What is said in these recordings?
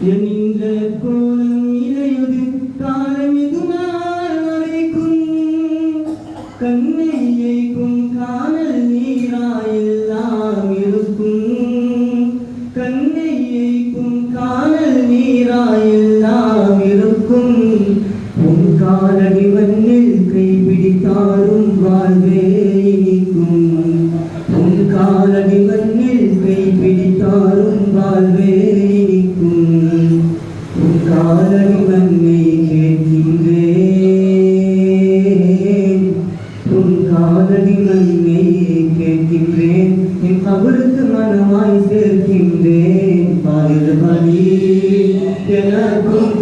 என்கின்ற கோலம் இலையுது காலம் இது நாளைக்கும் கண்ணையைக்கும் காணல் நீராயெல்லாம் இருக்கும். கண்ணையைக்கும் காணல் நீராயெல்லாம் இருக்கும். உன் காலடி வண்ணில் கைபிடித்தாலும் வாழ்வே உன் காலடி வண்ணில் கைபிடித்தாலும் வாழ்வே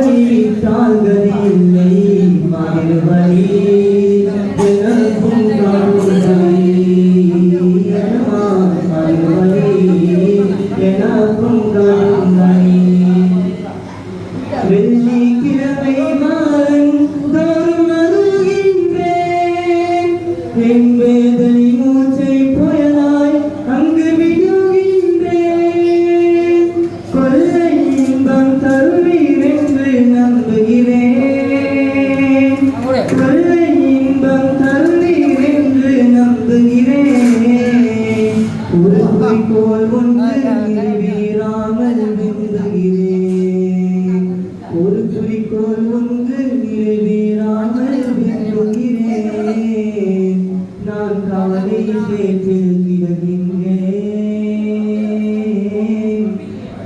ജീവിത്താൽ ഗതിയില്ലേ മരുവഴി ജനവും வெண்வேதனை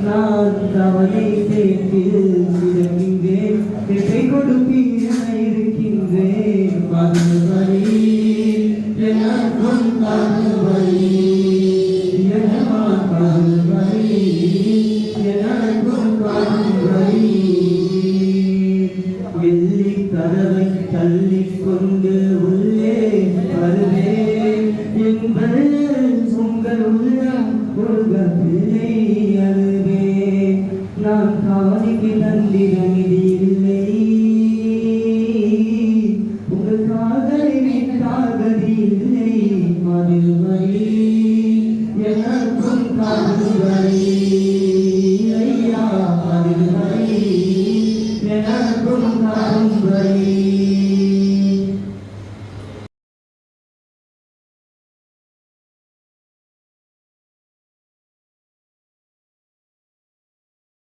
நான் கவலை சேர்க்கின்றேன் எதை கொடுப்பீன இருக்கின்றேன் மதுபடி எனக்கும் மதுபடி எனமான் மதுபடி எனக்கும் மதுபடி வெள்ளி கதவை தள்ளிக்கொண்டு உள்ளே வருவேன். உங்கள் உள்ளம் Thank you.